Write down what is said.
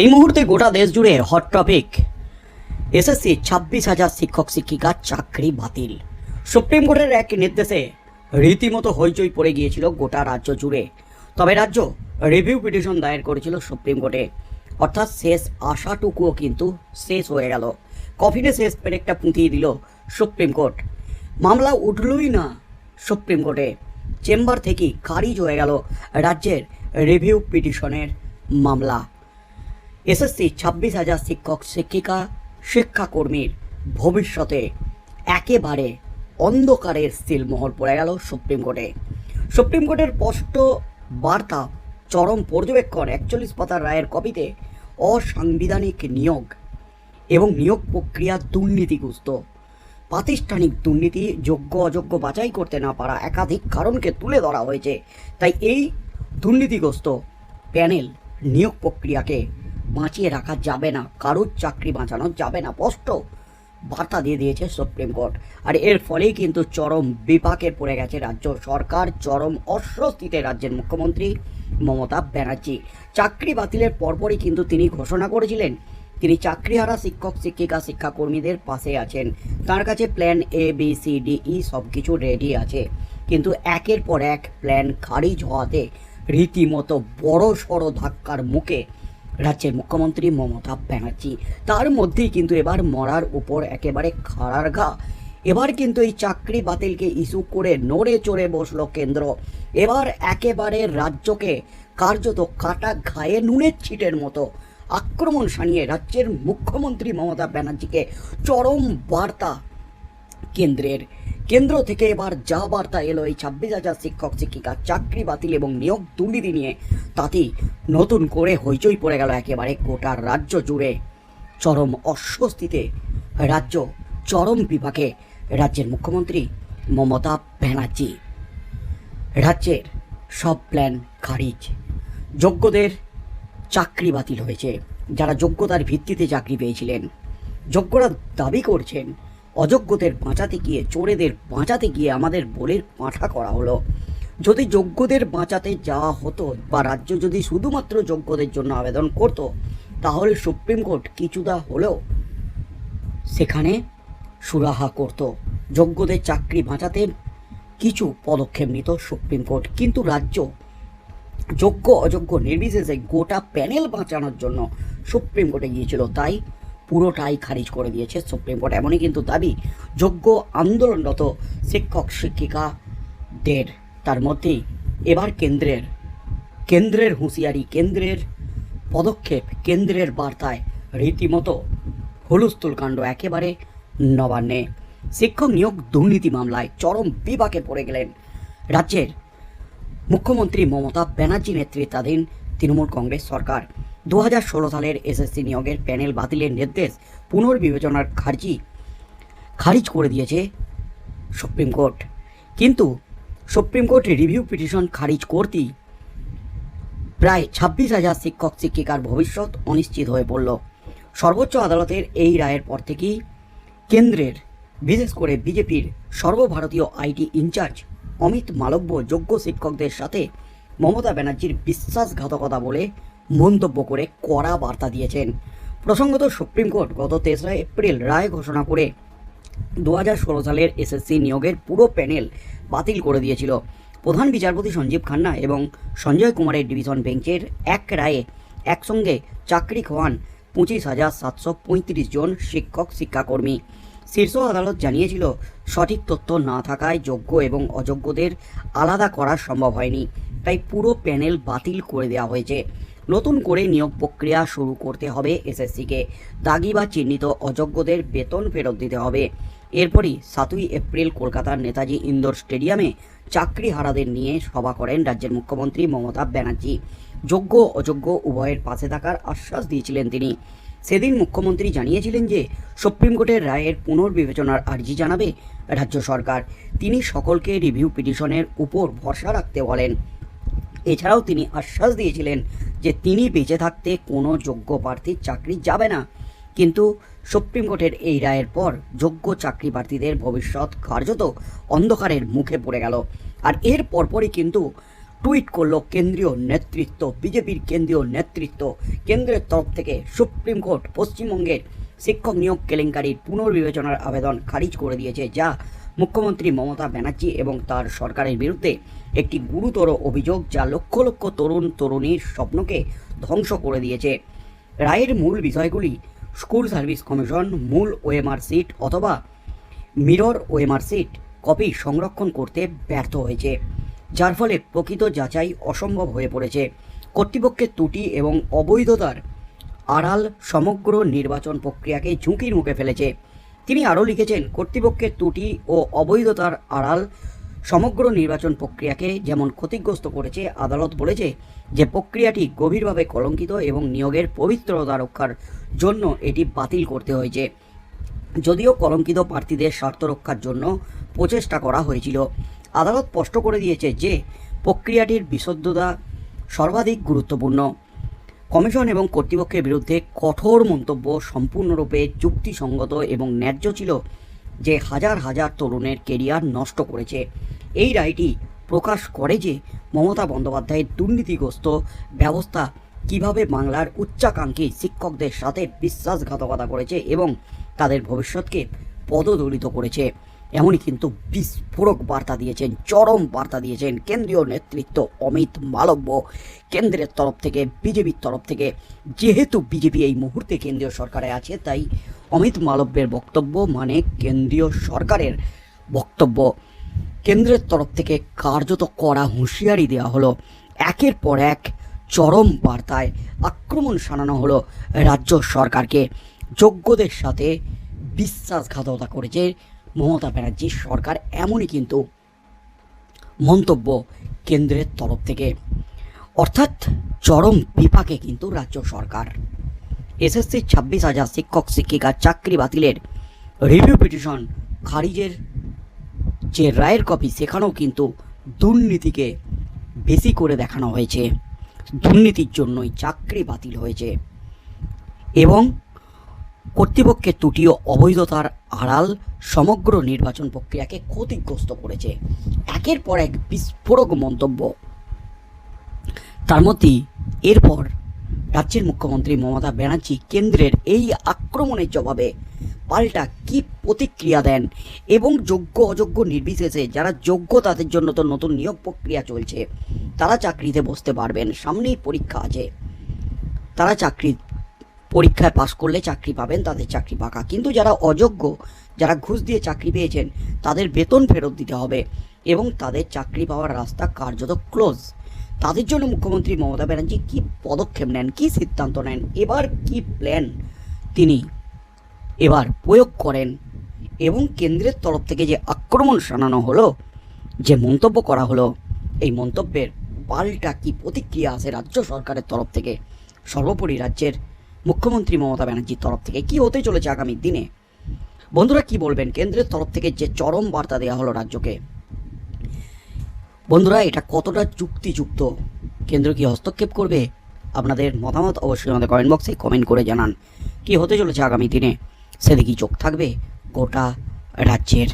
এই মুহূর্তে গোটা দেশ জুড়ে হট টপিক এসএসসি ছাব্বিশ হাজার শিক্ষক শিক্ষিকার চাকরি বাতিল। সুপ্রিম কোর্টের এক নির্দেশে রীতিমতো হইচই পড়ে গিয়েছিল গোটা রাজ্য জুড়ে। তবে রাজ্য রিভিউ পিটিশন দায়ের করেছিল সুপ্রিম কোর্টে অর্থাৎ শেষ আশাটুকুও কিন্তু শেষ হয়ে গেল। কফিনে শেষ পেরেকটা পুঁতিয়ে দিল সুপ্রিম কোর্ট মামলা উঠলই না সুপ্রিম কোর্টে চেম্বার থেকেই খারিজ হয়ে গেল রাজ্যের রিভিউ পিটিশনের মামলা। এসএসসি ছাব্বিশ হাজার শিক্ষক, শিক্ষিকা, শিক্ষাকর্মীর ভবিষ্যতে একেবারে অন্ধকারের সিলমোহর পড়ে গেল সুপ্রিম কোর্টে। সুপ্রিম কোর্টের স্পষ্ট বার্তা, চরম পর্যবেক্ষণ, একচল্লিশ পাতার রায়ের কপিতে অসাংবিধানিক নিয়োগ এবং নিয়োগ প্রক্রিয়া দুর্নীতিগ্রস্ত। প্রাতিষ্ঠানিক দুর্নীতি যোগ্য, অযোগ্য বাছাই করতে না পারা একাধিক কারণকে তুলে ধরা হয়েছে। তাই এই দুর্নীতিগ্রস্ত প্যানেল নিয়োগ প্রক্রিয়াকে বাঁচিয়ে রাখা যাবে না। কারোর চাকরি বাঁচানো যাবে না। স্পষ্ট বার্তা দিয়ে দিয়েছে সুপ্রিম কোর্ট। আর এর ফলেই কিন্তু চরম বিপাকে পড়ে গেছে রাজ্য সরকার, চরম অস্বস্তিতে রাজ্যের মুখ্যমন্ত্রী মমতা ব্যানার্জি। চাকরি বাতিলের পরপরই কিন্তু তিনি ঘোষণা করেছিলেন, তিনি চাকরিহারা শিক্ষক, শিক্ষিকা, শিক্ষাকর্মীদের পাশে আছেন। তার কাছে plan A B C D E সব কিছু রেডি আছে। কিন্তু একের পর এক প্ল্যান খারিজ হওয়াতে রীতিমতো বড় সড়ো ধাক্কার মুখে রাজ্যের মুখ্যমন্ত্রী মমতা ব্যানার্জি। তার মধ্যেই কিন্তু এবার মরার উপর একেবারে খাড়ার ঘা। এবার কিন্তু এই চাকরি বাতিলকে ইস্যু করে নড়ে চড়ে বসল কেন্দ্র। এবার একেবারে রাজ্যকে কার্যত কাটা ঘায়ে নুনের ছিটের মতো আক্রমণ সানিয়ে রাজ্যের মুখ্যমন্ত্রী মমতা ব্যানার্জিকে চরম বার্তা কেন্দ্রের কেন্দ্র থেকে এবার যা বার্তা এলো এই ছাব্বিশ হাজার শিক্ষক, শিক্ষিকা, চাকরি বাতিল এবং নিয়োগ দুর্নীতি নিয়ে, তাতেই নতুন করে হইচই পড়ে গেল একেবারে গোটা রাজ্য জুড়ে। চরম অস্বস্তিতে রাজ্য চরম বিপাকে রাজ্যের মুখ্যমন্ত্রী মমতা ব্যানার্জি। রাজ্যের সব প্ল্যান খারিজ। যোগ্যদের চাকরি বাতিল হয়েছে। যারা যোগ্যতার ভিত্তিতে চাকরি পেয়েছিলেন, যোগ্যরা দাবি করছেন অযোগ্যদের বাঁচাতে গিয়ে, চোরেদের বাঁচাতে গিয়ে আমাদের বলের পাঁঠা করা হলো। যদি যোগ্যদের বাঁচাতে যাওয়া হতো বা রাজ্য যদি শুধুমাত্র যোগ্যদের জন্য আবেদন করত, তাহলে সুপ্রিম কোর্ট কিছুটা হলেও সেখানে সুরাহা করত। যোগ্যদের চাকরি বাঁচাতে কিছু পদক্ষেপ নিত সুপ্রিম কোর্ট। কিন্তু রাজ্য যোগ্য, অযোগ্য নির্বিশেষে গোটা প্যানেল বাঁচানোর জন্য সুপ্রিম কোর্টে গিয়েছিল। তাই পুরোটাই খারিজ করে দিয়েছে সুপ্রিম কোর্ট। এমনই কিন্তু দাবি যোগ্য আন্দোলনরত শিক্ষক শিক্ষিকাদের তার মধ্যেই এবার কেন্দ্রের কেন্দ্রের হুঁশিয়ারি, কেন্দ্রের পদক্ষেপ, কেন্দ্রের বার্তায় রীতিমতো হুলস্থুল কাণ্ড একেবারে নবান্নে। শিক্ষক নিয়োগ দুর্নীতি মামলায় চরম বিপাকে পড়ে গেলেন রাজ্যের মুখ্যমন্ত্রী মমতা ব্যানার্জি নেতৃত্বাধীন তৃণমূল কংগ্রেস সরকার। দু হাজার ষোলো সালের এসএসসি নিয়োগের প্যানেল বাতিলের নির্দেশ পুনর্বিবেচনার খারিজি খারিজ করে দিয়েছে সুপ্রিম কোর্ট। কিন্তু সুপ্রিম কোর্ট রিভিউ পিটিশন খারিজ করতেই প্রায় ছাব্বিশ হাজার শিক্ষক, শিক্ষিকার ভবিষ্যৎ অনিশ্চিত হয়ে পড়ল। সর্বোচ্চ আদালতের এই রায়ের পর থেকেই কেন্দ্রের, বিশেষ করে বিজেপির সর্বভারতীয় আইটি ইনচার্জ অমিত মালব্য যোগ্য শিক্ষকদের সাথে মমতা ব্যানার্জির বিশ্বাসঘাতকতা বলে মন্তব্য করে কড়া বার্তা দিয়েছেন। প্রসঙ্গত সুপ্রিম কোর্ট গত তেসরা এপ্রিল রায় ঘোষণা করে দু হাজার ষোলো সালের এসএসসি নিয়োগের পুরো প্যানেল বাতিল করে দিয়েছিল। প্রধান বিচারপতি সঞ্জীব খান্না এবং সঞ্জয় কুমারের ডিভিশন বেঞ্চের এক রায়ে একসঙ্গে চাকরি খোয়ান পঁচিশ হাজার সাতশো পঁয়ত্রিশ জন শিক্ষক, শিক্ষাকর্মী। শীর্ষ আদালত জানিয়েছিল, সঠিক তথ্য না থাকায় যোগ্য এবং অযোগ্যদের আলাদা করা সম্ভব হয়নি। তাই পুরো প্যানেল বাতিল করে দেওয়া হয়েছে। নতুন করে নিয়োগ প্রক্রিয়া শুরু করতে হবে এসএসসিকে। দাগি বা চিহ্নিত অযোগ্যদের বেতন ফেরত দিতে হবে। এরপরই সাতই এপ্রিল কলকাতার নেতাজি ইন্দোর স্টেডিয়ামে চাকরিহারাদের নিয়ে সভা করেন রাজ্যের মুখ্যমন্ত্রী মমতা ব্যানার্জি। যোগ্য, অযোগ্য উভয়ের পাশে থাকার আশ্বাস দিয়েছিলেন তিনি। সেদিন মুখ্যমন্ত্রী জানিয়েছিলেন যে, সুপ্রিম কোর্টের রায়ের পুনর্বিবেচনার আর্জি জানাবে রাজ্য সরকার। তিনি সকলকে রিভিউ পিটিশনের উপর ভরসা রাখতে বলেন। এছাড়াও তিনি আশ্বাস দিয়েছিলেন যে তিনি বেঁচে থাকতে কোনো যোগ্য প্রার্থীর চাকরি যাবে না। কিন্তু সুপ্রিম কোর্টের এই রায়ের পর যোগ্য চাকরি প্রার্থীদের ভবিষ্যৎ কার্যত অন্ধকারের মুখে পড়ে গেল। আর এর পরপরই কিন্তু টুইট করল কেন্দ্রীয় নেতৃত্ব, বিজেপির কেন্দ্রীয় নেতৃত্ব। কেন্দ্রের তরফ থেকে সুপ্রিম কোর্ট পশ্চিমবঙ্গের শিক্ষক নিয়োগ কেলেঙ্কারির পুনর্বিবেচনার আবেদন খারিজ করে দিয়েছে, যা মুখ্যমন্ত্রী মমতা ব্যানার্জি এবং তার সরকারের বিরুদ্ধে একটি গুরুতর অভিযোগ যা লক্ষ লক্ষ তরুণ তরুণীর স্বপ্নকে ধ্বংস করে দিয়েছে। রায়ের মূল বিষয়গুলি, স্কুল সার্ভিস কমিশন, মূল ওএমআর সিট অথবা মিরর ওএমআর সিট কপি সংরক্ষণ করতে ব্যর্থ হয়েছে, যার ফলে প্রকৃত যাচাই অসম্ভব হয়ে পড়েছে। কর্তৃপক্ষের ত্রুটি এবং অবৈধতার আড়াল সমগ্র নির্বাচন প্রক্রিয়াকে ঝুঁকির মুখে ফেলেছে। তিনি আরও লিখেছেন, কর্তৃপক্ষের ত্রুটি ও অবৈধতার আড়াল সমগ্র নির্বাচন প্রক্রিয়াকে যেমন ক্ষতিগ্রস্ত করেছে, আদালত বলেছে যে প্রক্রিয়াটি গভীরভাবে কলঙ্কিত এবং নিয়োগের পবিত্রতা রক্ষার জন্য এটি বাতিল করতে হয়েছে। যদিও কলঙ্কিত প্রার্থীদের স্বার্থ রক্ষার জন্য প্রচেষ্টা করা হয়েছিল। আদালত স্পষ্ট করে দিয়েছে যে প্রক্রিয়াটির বিশুদ্ধতা সর্বাধিক গুরুত্বপূর্ণ। কমিশন এবং কর্তৃপক্ষের বিরুদ্ধে কঠোর মন্তব্য সম্পূর্ণরূপে যুক্তিসঙ্গত এবং ন্যায্য ছিল যে হাজার হাজার তরুণের কেরিয়ার নষ্ট করেছে। এই রায়টি প্রকাশ করে যে মমতা বন্দ্যোপাধ্যায়ের দুর্নীতিগ্রস্ত ব্যবস্থা কীভাবে বাংলার উচ্চাকাঙ্ক্ষী শিক্ষকদের সাথে বিশ্বাসঘাতকতা করেছে এবং তাদের ভবিষ্যৎকে পদদলিত করেছে। এমনই কিন্তু বিস্ফোরক বার্তা দিয়েছেন, চরম বার্তা দিয়েছেন কেন্দ্রীয় নেতৃত্ব অমিত মালব্য। কেন্দ্রের তরফ থেকে, বিজেপির তরফ থেকে, যেহেতু বিজেপি এই মুহূর্তে কেন্দ্রীয় সরকারে আছে, তাই অমিত মালব্যের বক্তব্য মানে কেন্দ্রীয় সরকারের বক্তব্য। কেন্দ্রের তরফ থেকে কার্যত কড়া হুঁশিয়ারি দেওয়া হলো। একের পর এক চরম বার্তায় আক্রমণ শানানো হলো রাজ্য সরকারকে। যোগ্যদের সাথে বিশ্বাসঘাতকতা করেছে মমতা ব্যানার্জির সরকার এমনই কিন্তু মন্তব্য কেন্দ্রের তরফ থেকে। অর্থাৎ চরম বিপাকে কিন্তু রাজ্য সরকার। এসএসসি ছাব্বিশ হাজার শিক্ষক শিক্ষিকার চাকরি বাতিলের রিভিউ পিটিশন খারিজের যে রায়ের কপি সেখানেও কিন্তু দুর্নীতিকে বেশি করে দেখানো হয়েছে। দুর্নীতির জন্যই চাকরি বাতিল হয়েছে। এবং কর্তৃপক্ষের ত্রুটি ও অবৈধতার আড়াল সমগ্র নির্বাচন প্রক্রিয়াকে ক্ষতিগ্রস্ত করেছে। একের পর এক বিস্ফোরক মন্তব্য। তার মধ্যেই এরপর রাজ্যের মুখ্যমন্ত্রী মমতা ব্যানার্জি কেন্দ্রের এই আক্রমণের জবাবে পাল্টা কি প্রতিক্রিয়া দেন এবং যোগ্য অযোগ্য নির্বিশেষে যারা যোগ্য তাদের জন্য তো নতুন নিয়োগ প্রক্রিয়া চলছে, তারা চাকরিতে বসতে পারবেন, সামনেই পরীক্ষা আছে। তারা চাকরি পরীক্ষায় পাশ করলে চাকরি পাবেন, তাদের চাকরি পাকা। কিন্তু যারা অযোগ্য, যারা ঘুষ দিয়ে চাকরি পেয়েছেন, তাদের বেতন ফেরত দিতে হবে এবং তাদের চাকরি পাওয়ার রাস্তা কার্যত ক্লোজ তাদের জন্য মুখ্যমন্ত্রী মমতা ব্যানার্জি কী পদক্ষেপ নেন, কী সিদ্ধান্ত নেন, এবার কি প্ল্যান তিনি এবার প্রয়োগ করেন এবং কেন্দ্রের তরফ থেকে যে আক্রমণ শানানো হলো, যে মন্তব্য করা হলো, এই মন্তব্যের পাল্টা কি প্রতিক্রিয়া আসে রাজ্য সরকারের তরফ থেকে? সর্বোপরি রাজ্যের মুখ্যমন্ত্রী মমতা ব্যানার্জির তরফ থেকে, কি হতে চলেছে আগামী দিনে? বন্ধুরা, কি বলবেন? কেন্দ্রের তরফ থেকে যে চরম বার্তা দেওয়া হলো রাজ্যকে। বন্ধুরা, এটা কতটা যুক্তিযুক্ত কেন্দ্র কি হস্তক্ষেপ করবে? আপনাদের মতামত অবশ্যই আমাদের কমেন্ট বক্সে কমেন্ট করে জানান। কি হতে চলেছে আগামী দিনে? সেদিকেই চোখ থাকবে গোটা রাজ্যের।